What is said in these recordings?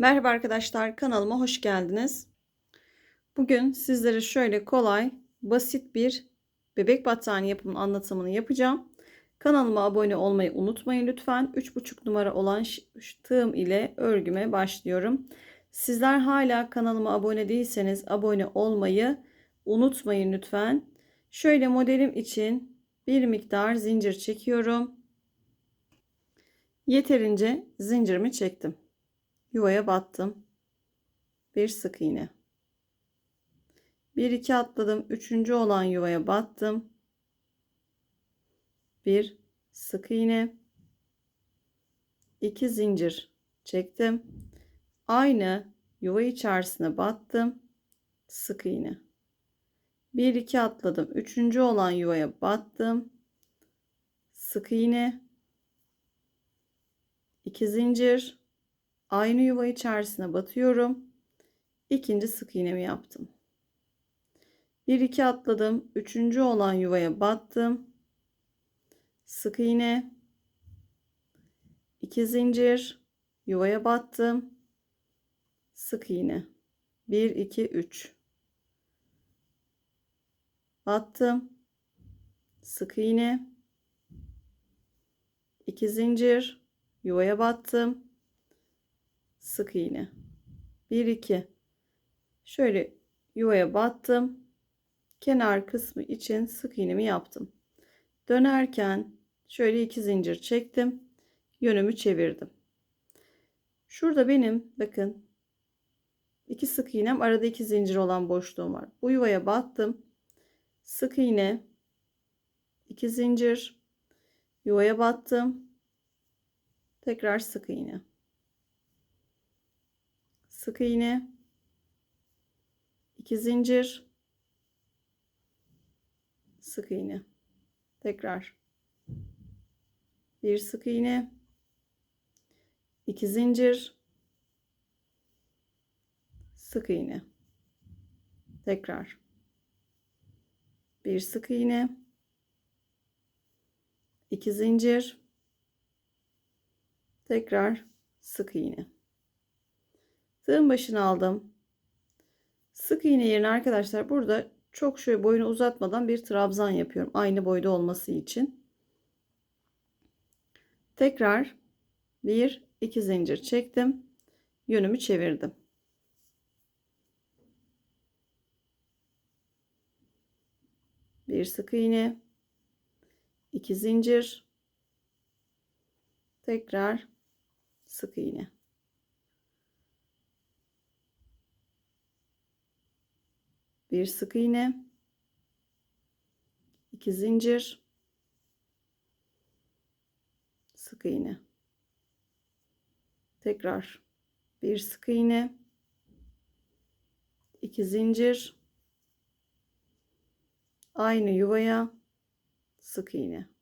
Merhaba arkadaşlar kanalıma hoş geldiniz. Bugün sizlere şöyle kolay basit bir bebek battaniye yapımının anlatımını yapacağım. Kanalıma abone olmayı unutmayın lütfen. 3,5 numara olan tığım ile örgüme başlıyorum. Sizler hala kanalıma abone değilseniz abone olmayı unutmayın lütfen. Şöyle modelim için bir miktar zincir çekiyorum. Yeterince zincirimi çektim yuvaya battım. Bir sık iğne. Bir iki atladım. Üçüncü olan yuvaya battım. Bir sık iğne. iki zincir çektim. Aynı yuva içerisine battım. Sık iğne. Bir iki atladım. Üçüncü olan yuvaya battım. Sık iğne. iki zincir aynı yuva içerisine batıyorum. İkinci sık iğnemi yaptım. 1 2 atladım. Üçüncü olan yuvaya battım. Sık iğne. 2 zincir yuvaya battım. Sık iğne. 1 2 3 battım. Sık iğne. 2 zincir yuvaya battım sık iğne. 1 2 şöyle yuvaya battım. Kenar kısmı için sık iğnemi yaptım. Dönerken şöyle iki zincir çektim. Yönümü çevirdim. Şurada benim bakın iki sık iğnem arada iki zincir olan boşluğum var. Bu yuvaya battım. Sık iğne iki zincir. Yuvaya battım. Tekrar sık iğne sık iğne. 2 zincir. Sık iğne. Tekrar. Bir sık iğne. 2 zincir. Sık iğne. Tekrar. Bir sık iğne. 2 zincir. Tekrar sık iğne Tığın başını aldım. Sık iğne yerine arkadaşlar burada çok şöyle boyunu uzatmadan bir trabzan yapıyorum. Aynı boyda olması için. Tekrar bir iki zincir çektim. Yönümü çevirdim. Bir sık iğne, iki zincir, tekrar sık iğne. Bir sık iğne, iki zincir, sık iğne. Tekrar bir sık iğne, iki zincir, aynı yuvaya sık iğne.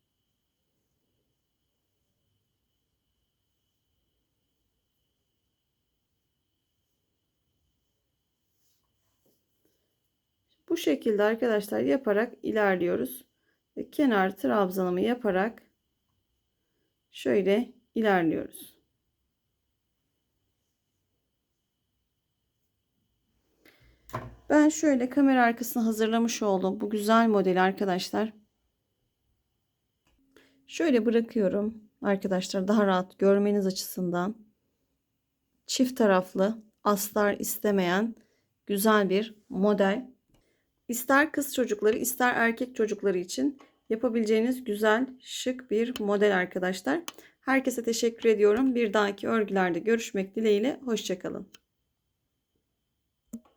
Bu şekilde arkadaşlar yaparak ilerliyoruz. Ve kenar trabzanımı yaparak şöyle ilerliyoruz. Ben şöyle kamera arkasını hazırlamış oldum. Bu güzel modeli arkadaşlar. Şöyle bırakıyorum arkadaşlar daha rahat görmeniz açısından. Çift taraflı astar istemeyen güzel bir model. İster kız çocukları ister erkek çocukları için yapabileceğiniz güzel şık bir model arkadaşlar. Herkese teşekkür ediyorum. Bir dahaki örgülerde görüşmek dileğiyle. Hoşçakalın.